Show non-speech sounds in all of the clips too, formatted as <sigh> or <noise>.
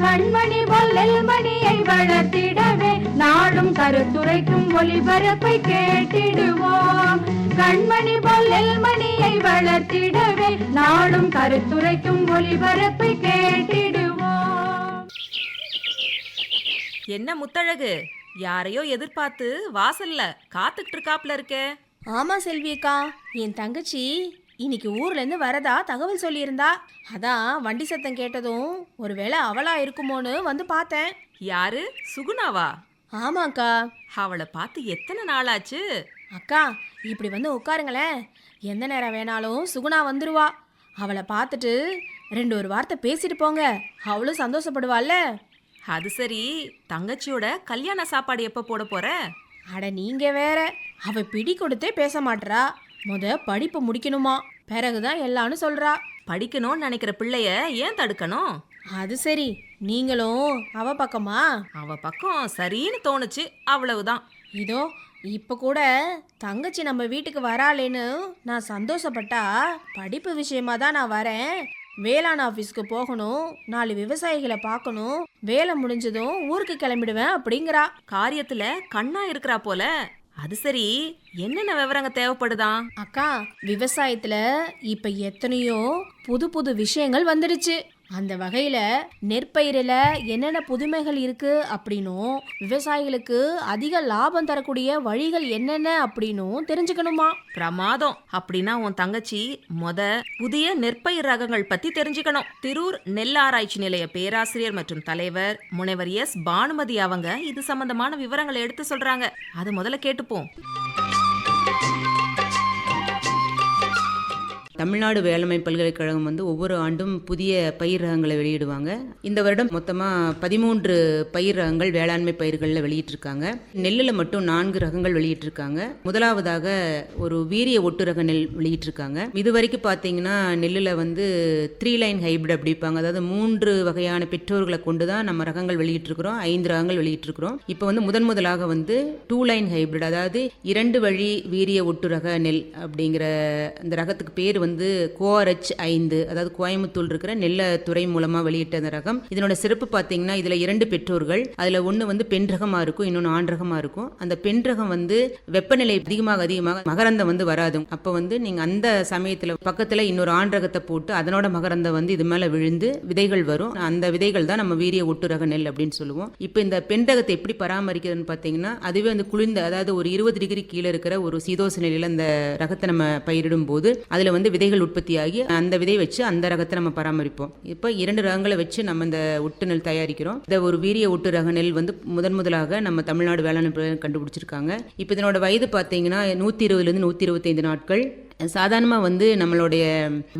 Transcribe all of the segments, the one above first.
கண்மணி பொல்லல் மணியை வளர்த்திடவே நாடும் கருத்துரைக்கும் ஒளிபரப்பை கேட்டிடுவோம். கண்மணி பொல்லல் மணியை வளர்த்திடவே நாடும் கருத்துரைக்கும் ஒளிபரப்பை கேட்டிடுவோம். என்ன முத்தழகு? யாரையோ எதிர்பார்த்து வாசல்ல காத்துக்கிட்டு இருக்காப்ல இருக்கே. ஆமா செல்வியக்கா என் தங்கச்சி இன்னைக்கு ஊர்ல இருந்து வரதா தகவல் சொல்லியிருந்தா. அதான் வண்டி சத்தம் கேட்டதும் ஒருவேளை அவளா இருக்குமோன்னு வந்து பார்த்தேன். யாரு? சுகுணாவா? ஆமாக்கா. அவளை பார்த்து எத்தனை நாளாச்சு? அக்கா இப்படி வந்து உட்காருங்களேன். எந்த நேரம் வேணாலும் சுகுணா வந்துருவா. அவளை பார்த்துட்டு ரெண்டு ஒரு வார்த்தை பேசிட்டு போங்க. அவளும் சந்தோஷப்படுவாள்ல. அது சரி. தங்கச்சியோட கல்யாண சாப்பாடு எப்ப போட போற? அட நீங்க வேற. அவ பிடி கொடுத்தே பேச மாட்றா. முத படிப்பு முடிக்கணுமா? பிறகுதான் எல்லாம்னு சொல்றா. படிக்கணும்னு நினைக்கிற பிள்ளைய ஏன் தடுக்கணும்? அது சரி. நீங்களும் அவ பக்கமா? அவ பக்கம் சரின்னு தோணுச்சு. அவ்வளவுதான். இதோ இப்ப கூட தங்கச்சி நம்ம வீட்டுக்கு வராளேன்னு நான் சந்தோஷப்பட்டா படிப்பு விஷயமா தான் நான் வரேன். வேளாண் ஆஃபீஸ்க்கு போகணும். நாலு விவசாயிகளை பார்க்கணும். வேலை முடிஞ்சதும் ஊருக்கு கிளம்பிடுவேன் அப்படிங்கிறா. காரியத்துல கண்ணா இருக்கிறா போல. அது சரி. என்னென்ன விவரங்க தேவைப்படுதாம் அக்கா விவசாயத்துல இப்ப எத்தனையோ புது புது விஷயங்கள் வந்துடுச்சு. அந்த வகையில் நெற்பயிரில் என்னென்ன புதுமைகள் இருக்குது அப்படின்னும் விவசாயிகளுக்கு அதிக லாபம் தரக்கூடிய வழிகள் என்னென்ன அப்படின்னும் தெரிஞ்சுக்கணுமா? பிரமாதம். அப்படின்னா உன் தங்கச்சி மொத புதிய நெற்பயிர் ரகங்கள் பற்றி தெரிஞ்சுக்கணும். திரூர் நெல் ஆராய்ச்சி நிலைய பேராசிரியர் மற்றும் தலைவர் முனைவர் எஸ். பானுமதி அவங்க இது சம்பந்தமான விவரங்களை எடுத்து சொல்கிறாங்க அது முதல்ல கேட்டுப்போம். தமிழ்நாடு வேளாண்மை பல்கலைக்கழகம் வந்து ஒவ்வொரு ஆண்டும் புதிய பயிர் ரகங்களை வெளியிடுவாங்க. இந்த வருடம் மொத்தமாக பதிமூன்று பயிர் ரகங்கள் வேளாண்மை பயிர்களில் வெளியிட்டிருக்காங்க. நெல்லில் மட்டும் நான்கு ரகங்கள் வெளியிட்டிருக்காங்க. முதலாவதாக ஒரு வீரிய ஒட்டு ரக நெல் வெளியிட்டிருக்காங்க. இது வரைக்கும் பார்த்தீங்கன்னா நெல்லில் வந்து த்ரீ லைன் ஹைபிரிட் அப்படிப்பாங்க. அதாவது மூன்று வகையான பெற்றோர்களை கொண்டு தான் நம்ம ரகங்கள் வெளியிட்டிருக்கிறோம். ஐந்து ரகங்கள் வெளியிட்டிருக்கிறோம். இப்போ வந்து முதன் முதலாக வந்து டூ லைன் ஹைபிரிட் அதாவது இரண்டு வழி வீரிய ஒட்டு ரக நெல் அப்படிங்கிற அந்த ரகத்துக்கு பேர் வந்து கோஆர்ஹெச் ஐந்து அதாவது கோயம்புத்தூர் இருக்கிற நெல்ல துறை மூலமாக வெளியிட்ட அந்த ரகம். இதனோட சிறப்பு பார்த்தீங்கன்னா இதில் இரண்டு பெற்றோர்கள் அதில் ஒன்று வந்து பெண் ரகமாக இருக்கும் இன்னொன்று ஆண்டரகமாக இருக்கும். அந்த பெண் ரகம் வந்து வெப்பநிலை அதிகமாக அதிகமாக மகரந்தம் வந்து வராது. அப்போ வந்து நீங்கள் அந்த சமயத்தில் பக்கத்தில் இன்னொரு ஆண் ரகத்தை போட்டு அதனோட மகரந்தம் வந்து இது மேலே விழுந்து விதைகள் வரும். அந்த விதைகள் தான் நம்ம வீரிய ஒட்டு ரக நெல் அப்படின்னு சொல்லுவோம். இப்போ இந்த பெண் ரகத்தை எப்படி பராமரிக்கிறதுன்னு பார்த்தீங்கன்னா அதுவே அந்த குளிர்ந்த அதாவது ஒரு இருபது டிகிரி கீழே இருக்கிற ஒரு சீதோச நிலையில் அந்த ரகத்தை நம்ம பயிரிடும் போது அதில் வந்து விதைகள் உற்பத்தியாகி அந்த விதை வச்சு அந்த ரகத்தை நம்ம பராமரிப்போம். இப்போ இரண்டு ரகங்களை வச்சு நம்ம இந்த ஒட்டு நெல் தயாரிக்கிறோம். இந்த ஒரு வீரிய ஒட்டு ரக நெல் வந்து முதன் முதலாக நம்ம தமிழ்நாடு வேளாண் கண்டுபிடிச்சிருக்காங்க. இப்போ இதனோட வயது பார்த்தீங்கன்னா நூற்றி இருபதுலேருந்து நூற்றி இருபத்தைந்து நாட்கள். சாதாரணமாக வந்து நம்மளுடைய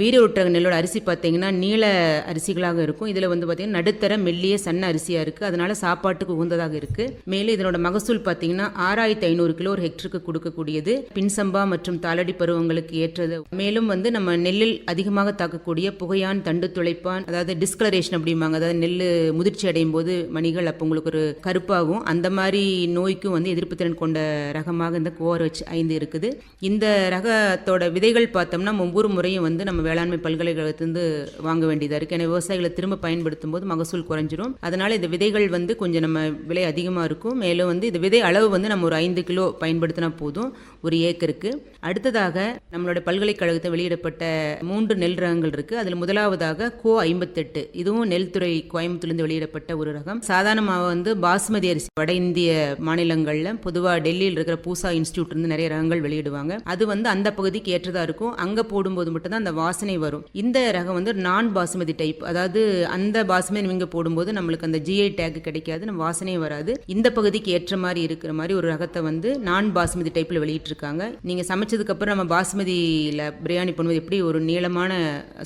வீர ஒட்டுற நெல்லோட அரிசி பார்த்திங்கன்னா நீள அரிசிகளாக இருக்கும். இதில் வந்து பார்த்திங்கன்னா நடுத்தர மெல்லிய சன்ன அரிசியாக இருக்குது அதனால் சாப்பாட்டுக்கு உகந்ததாக இருக்குது மேலும் இதனோட மகசூல் பார்த்தீங்கன்னா ஆறாயிரத்தி ஐநூறு கிலோ ஒரு ஹெக்டருக்கு கொடுக்கக்கூடியது. பின்சம்பா மற்றும் தாளடி பருவங்களுக்கு ஏற்றது. மேலும் வந்து நம்ம நெல்லில் அதிகமாக தாக்கக்கூடிய புகையான் தண்டு துளைப்பான் அதாவது டிஸ்கலரேஷன் அப்படிம்பாங்க. அதாவது நெல் முதிர்ச்சி அடையும் போது மணிகள் அப்போ உங்களுக்கு ஒரு கருப்பாகும். அந்த மாதிரி நோய்க்கும் வந்து எதிர்ப்பு திறன் கொண்ட ரகமாக இந்த கோஆர்ஹெச் ஐந்து இருக்குது. இந்த ரகத்தோட விதைகள் பார்த்தோம்னா ஒவ்வொரு முறையும் வந்து நம்ம வேளாண்மை பல்கலைக்கழகத்திலிருந்து வாங்க வேண்டியதாக இருக்குது ஏன்னா விவசாயிகளை திரும்ப பயன்படுத்தும் போது மகசூல் குறைஞ்சிரும். அதனால் இந்த விதைகள் வந்து கொஞ்சம் நம்ம விலை அதிகமாக இருக்கும். மேலும் வந்து இந்த விதை அளவு வந்து நம்ம ஒரு ஐந்து கிலோ பயன்படுத்தினா போதும். ஒரு ஏக்கருக்கு. அடுத்ததாக நம்மளோட பல்கலைக்கழகத்தை வெளியிடப்பட்ட மூன்று நெல் ரகங்கள் இருக்குது அதில் முதலாவதாக கோ ஐம்பத்தெட்டு. இதுவும் நெல்துறை கோயம்புத்தூர்லேருந்து வெளியிடப்பட்ட ஒரு ரகம். சாதாரணமாக வந்து பாஸ்மதி அரிசி வட இந்திய மாநிலங்களில் பொதுவாக டெல்லியில் இருக்கிற பூசா இன்ஸ்டியூட் இருந்து நிறைய ரகங்கள் வெளியிடுவாங்க. அது வந்து அந்த பகுதிக்கு ஏற்றதாக இருக்கும் அங்கே போடும்போது மட்டும்தான் அந்த வாசனை வரும். இந்த ரகம் வந்து நான் பாசுமதி டைப் அதாவது அந்த பாசுமதி இங்கே போடும்போது நம்மளுக்கு அந்த ஜிஐ டேக் கிடைக்காது நம்ம வாசனையும் வராது. இந்த பகுதிக்கு ஏற்ற மாதிரி இருக்கிற மாதிரி ஒரு ரகத்தை வந்து நான் பாசுமதி டைப்பில் வெளியிட்டிருக்காங்க. நீங்கள் சமைச்சதுக்கப்புறம் நம்ம பாசுமதியில் பிரியாணி பண்ணுவது எப்படி ஒரு நீளமான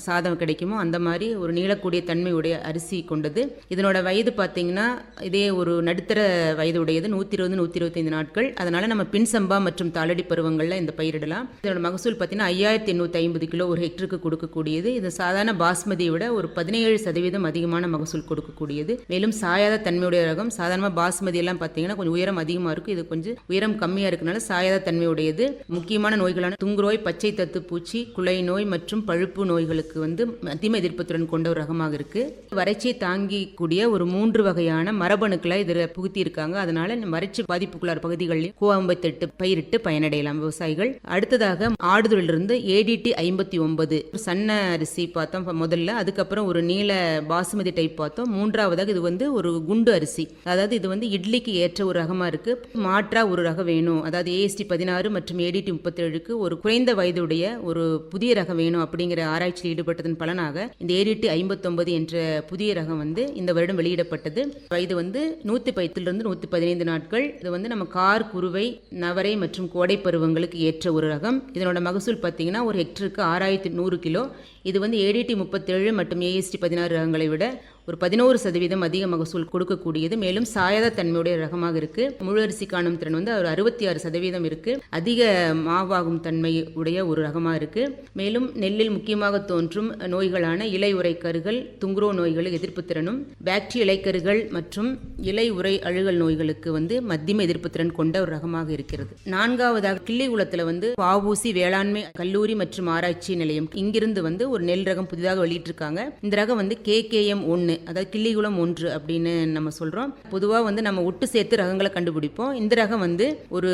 சாதம் கிடைக்குமோ அந்த மாதிரி ஒரு நீளக்கூடிய தன்மையுடைய அரிசி கொண்டது. இதனோட வயது பார்த்தீங்கன்னா இதே ஒரு நடுத்தர வயது உடையது நூற்றி இருபது நூற்றி இருபத்தைந்து நாட்கள். அதனால் நம்ம பின் சம்பா மற்றும் தாளடி பருவங்களில் இந்த பயிரிடலாம். இதனோட மகசூல் பார்த்தீங்கன்னா ஐயாயிரத்தி எண்ணூற்றி ஐம்பது கிலோ ஒரு ஹெக்டருக்கு கொடுக்கக்கூடியது. இது சாதாரண பாஸ்மதியை விட ஒரு பதினேழு சதவீதம் அதிகமான மகசூல் கொடுக்கக்கூடியது. மேலும் சாயாத தன்மையுடைய ரகம் சாதாரண பாஸ்மதி எல்லாம் பார்த்தீங்கன்னா கொஞ்சம் உயரம் அதிகமாக இருக்கும் இது கொஞ்சம் உயரம் கம்மியாக இருக்கனால சாயாத தன்மையுடையது. முக்கியமான நோய்களான துங்குநோய் பச்சை தத்து பூச்சி குலை நோய் மற்றும் பழுப்பு நோய்களுக்கு வந்து அதிம எதிர்ப்புத்திறன் கொண்ட ஒரு ரகமாக இருக்கு. வறட்சியை தாங்கிக்கூடிய ஒரு மூன்று வகையான மரபணுக்களை இதில் புகுத்தி இருக்காங்க அதனால வறட்சி பாதிப்புக்குள்ளார் பகுதிகளில் கோவம்பத்தெட்டு பயிரிட்டு பயனடையலாம் விவசாயிகள். அடுத்ததாக ஆடுதுறையிலிருந்து ஏடிடி ஐம்பத்தி ஒன்பது. சன்ன அரிசி பார்த்தோம் முதல்ல. அதுக்கப்புறம் ஒரு நீல பாசுமதி டைப் பார்த்தோம். மூன்றாவதாக இது வந்து ஒரு குண்டு அரிசி. அதாவது இது வந்து இட்லிக்கு ஏற்ற ஒரு ரகமாக இருக்கு. மாற்றா ஒரு ரகம் வேணும். அதாவது ஏஎஸ்டி பதினாறு மற்றும் ஏடிடி முப்பத்தேழுக்கு ஒரு குறைந்த வயதுடைய ஒரு புதிய ரகம் வேணும் அப்படிங்கிற ஆராய்ச்சியில் ஈடுபட்டதன் பலனாக இந்த ஏடிடி ஐம்பத்தொன்பது என்ற புதிய ரகம் வந்து இந்த வருடம் வெளியிடப்பட்டது. இது வந்து நூற்றி பத்திலிருந்து நூற்றி பதினைந்து நாட்கள். இது வந்து நம்ம கார் குருவை நவரை மற்றும் கோடை பருவங்களுக்கு ஏற்ற ஒரு ரகம். இதனோட மகசூல் பார்த்தீங்கன்னா ஒரு ஹெக்டருக்கு ஆறாயிரத்தி நூறு கிலோ. இது வந்து ஏடிடி முப்பத்தேழு மற்றும் ஏஎஸ்டி பதினாறு ரகங்களை விட ஒரு பதினோரு சதவீதம் அதிக மகசூல் கொடுக்கக்கூடியது. மேலும் சாயாத தன்மையுடைய ரகமாக இருக்கு. முழு அரிசி காணும் திறன் வந்து ஒரு அறுபத்தி ஆறு சதவீதம் இருக்கு. அதிக மாவாகும் தன்மை உடைய ஒரு ரகமாக இருக்கு. மேலும் நெல்லில் முக்கியமாக தோன்றும் நோய்களான இலை உரை கருகள் துங்குரோ நோய்களை எதிர்ப்பு திறனும் பாக்டீரிய இலைக்கருகள் மற்றும் இலை உரை அழுகல் நோய்களுக்கு வந்து மத்தியம எதிர்ப்பு திறன் கொண்ட ஒரு ரகமாக இருக்கிறது. நான்காவதாக கிள்ளிகுளத்தில் வந்து வாவூசி வேளாண்மை கல்லூரி மற்றும் ஆராய்ச்சி நிலையம் இங்கிருந்து வந்து ஒரு நெல் ரகம் புதிதாக வெளியிட்டிருக்காங்க. இந்த ரகம் வந்து கேகேஎம் ஒன்று அதாவது கிள்ளிகுளம் ஒன்று அப்படின்னு நம்ம சொல்கிறோம் பொதுவாக வந்து நம்ம ஒட்டு சேர்த்து ரகங்களை கண்டுபிடிப்போம். இந்த ரகம் வந்து ஒரு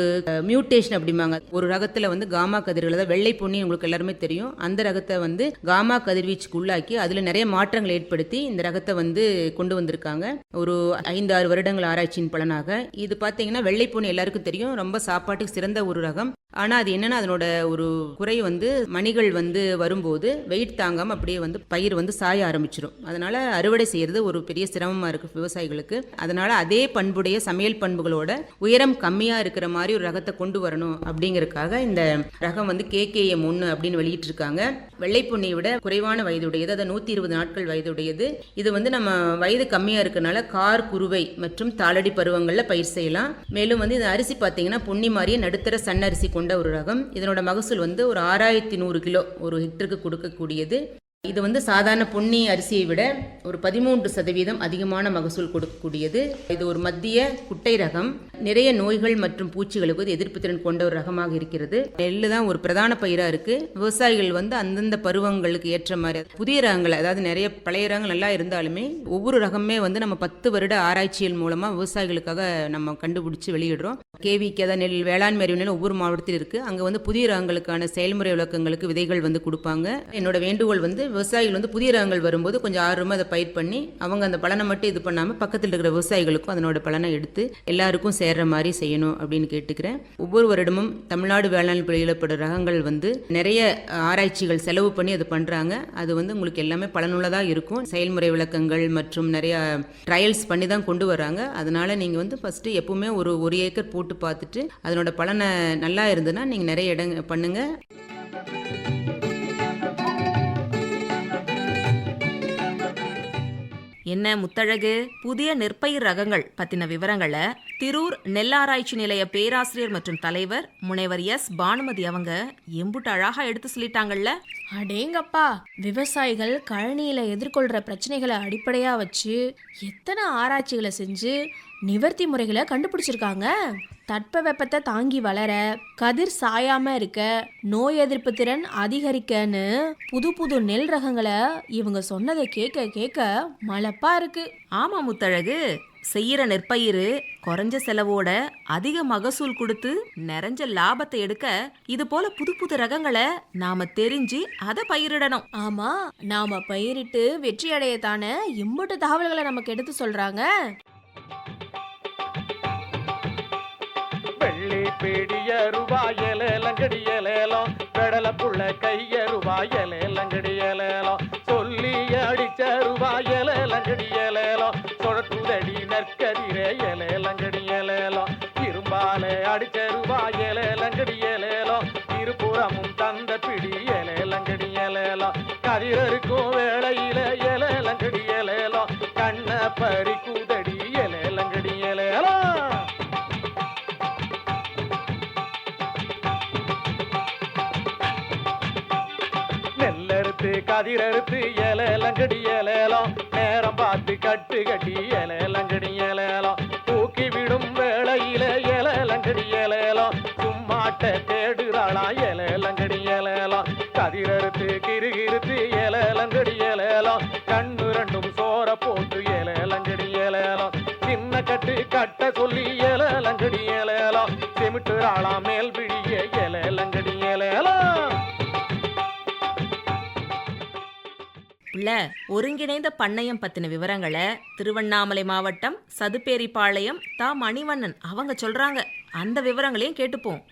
மியூட்டேஷன் அப்படிம்பாங்க. ஒரு ரகத்தில் வந்து காமா கதிர்கள் அதாவது வெள்ளை பொண்ணி உங்களுக்கு எல்லாருமே தெரியும். அந்த ரகத்தை வந்து காமா கதிர்வீச்சுக்கு உள்ளாக்கி அதில் நிறைய மாற்றங்களை ஏற்படுத்தி இந்த ரகத்தை வந்து கொண்டு வந்திருக்காங்க. ஒரு ஐந்து ஆறு வருடங்கள் ஆராய்ச்சியின் பலனாக. இது பார்த்தீங்கன்னா வெள்ளை பொன்னி எல்லாருக்கும் தெரியும். ரொம்ப சாப்பாட்டுக்கு சிறந்த ஒரு ரகம். ஆனால் அது என்னென்னா அதனோட ஒரு குறை வந்து மணிகள் வந்து வரும்போது வெயிட் தாங்காமல் அப்படியே வந்து பயிர் வந்து சாய ஆரம்பிச்சிடும் அதனால் அறுவடை செய்யறது ஒரு பெரிய சிரமமாக இருக்கு விவசாயிகளுக்கு. அதனால் அதே பண்புடைய சமையல் பண்புகளோட உயரம் கம்மியாக இருக்கிற மாதிரி ஒரு ரகத்தை கொண்டு வரணும் அப்படிங்கிறதுக்காக இந்த ரகம் வந்து கேகேஎம் ஒன்று அப்படின்னு வெளியிட்டிருக்காங்க. வெள்ளைப்புண்ணியை விட குறைவான வயதுடையது அதாவது நூற்றி இருபது நாட்கள் வயதுடையது. இது வந்து நம்ம வயது கம்மியாக இருக்கிறனால கார் குருவை மற்றும் தாளடி பருவங்களில் பயிர் செய்யலாம். மேலும் வந்து இந்த அரிசி பார்த்தீங்கன்னா பொன்னி மாதிரியே நடுத்தர சன்ன அரிசி கொண்ட ஒரு ரகம். இதனோட மகசூல் வந்து ஒரு ஆறாயிரத்தி நூறு கிலோ ஒரு ஹெக்டருக்கு கொடுக்கக்கூடியது. இது வந்து சாதாரண பொன்னி அரிசியை விட ஒரு பதிமூன்று சதவீதம் அதிகமான மகசூல் கொடுக்கக்கூடியது. இது ஒரு மத்திய குட்டை ரகம். நிறைய நோய்கள் மற்றும் பூச்சிகளுக்கு எதிர்ப்பு திறன் கொண்ட ஒரு ரகமாக இருக்கிறது. நெல் தான் ஒரு பிரதான பயிராக இருக்கு. விவசாயிகள் வந்து அந்தந்த பருவங்களுக்கு ஏற்ற மாதிரி புதிய ரகங்கள் அதாவது நிறைய பழைய ரகங்கள் நல்லா இருந்தாலுமே ஒவ்வொரு ரகமே வந்து நம்ம பத்து வருட ஆராய்ச்சிகள் மூலமாக விவசாயிகளுக்காக நம்ம கண்டுபிடிச்சு வெளியிடுறோம். கேவிக்கு அதாவது நெல் வேளாண்மை அறிவு நெல் ஒவ்வொரு மாவட்டத்தில் இருக்கு. அங்கே வந்து புதிய ரகங்களுக்கான செயல்முறை விளக்கங்களுக்கு விதைகள் வந்து கொடுப்பாங்க. என்னோட வேண்டுகோள் வந்து விவசாயிகள் வந்து புதிய ரகங்கள் வரும்போது கொஞ்சம் ஆர்வமாக அதை பயிர் பண்ணி அவங்க அந்த பலனை மட்டும் இது பண்ணாமல் பக்கத்தில் இருக்கிற விவசாயிகளுக்கும் அதனோட பலனை எடுத்து எல்லாருக்கும் சேர்ற மாதிரி செய்யணும் அப்படின்னு கேட்டுக்கிறேன். ஒவ்வொரு வருடமும் தமிழ்நாடு வேளாண் வெளியிடப்படும் ரகங்கள் வந்து நிறைய ஆராய்ச்சிகள் செலவு பண்ணி அது பண்ணுறாங்க அது வந்து உங்களுக்கு எல்லாமே பலனுள்ளதாக இருக்கும். செயல்முறை விளக்கங்கள் மற்றும் நிறைய ட்ரையல்ஸ் பண்ணி தான் கொண்டு வராங்க. அதனால நீங்கள் வந்து ஃபஸ்ட்டு எப்பவுமே ஒரு ஒரு ஏக்கர் போட்டு பார்த்துட்டு அதனோட பலனை நல்லா இருந்ததுன்னா நீங்கள் நிறைய இடங்க பண்ணுங்கள் என்ன முத்தழகு? புதிய நெற்பயிர் ரகங்கள் பத்தின விவரங்களை திரூர் நெல்லாராய்ச்சி நிலைய பேராசிரியர் மற்றும் தலைவர் முனைவர் எஸ். பானுமதி அவங்க எம்புட்டு அழகா எடுத்து சொல்லிட்டாங்கல்ல அடேங்கப்பா விவசாயிகள் கழனியில எதிர்கொள்ற பிரச்சனைகளை அடிப்படையா வச்சு எத்தனை ஆராய்ச்சிகளை செஞ்சு நிவர்த்தி முறைகளை கண்டுபிடிச்சிருக்காங்க. தட்பவெப்பத்தை தாங்கி வளர கதிர் சாயாம இருக்க நோய் எதிர்ப்பு திறன் அதிகரிக்கன்னு புது புது நெல் ரகங்களை இவங்க சொன்னதை கேட்க கேட்க மலப்பா இருக்கு. ஆமா முத்தழகு செய்யற நெற்பயிர் குறைஞ்ச செலவோட அதிக மகசூல் கொடுத்து நிறைஞ்ச லாபத்தை எடுக்க இது போல புது புது ரகங்களை நாம தெரிஞ்சு அதை பயிரிடணும். ஆமா நாம பயிரிட்டு வெற்றி அடையத்தானே இம்புட்டு தகவல்களை நமக்கு எடுத்து சொல்றாங்க. வெள்ளி பிடிய ரூபாயலேலங்கடியலேலம் பெடல புள்ள கைய ரூபாயலேலங்கடியலேலம் சொல்லி அடிச்ச ரூபாயலேலங்கடியலேலம் சொழட்டுதடி ஏலேலங்கடி ஏலேலம் நேரம் பார்த்து கட்டு கட்டி ஏலேலங்கடி ஏலேலம் ஒருங்கிணைந்த பண்ணையம் பத்தின விவரங்களை திருவண்ணாமலை மாவட்டம் சதுப்பேரிப்பாளையம் தா மணிவண்ணன் அவங்க சொல்றாங்க. அந்த விவரங்களையும் கேட்டுப்போம்.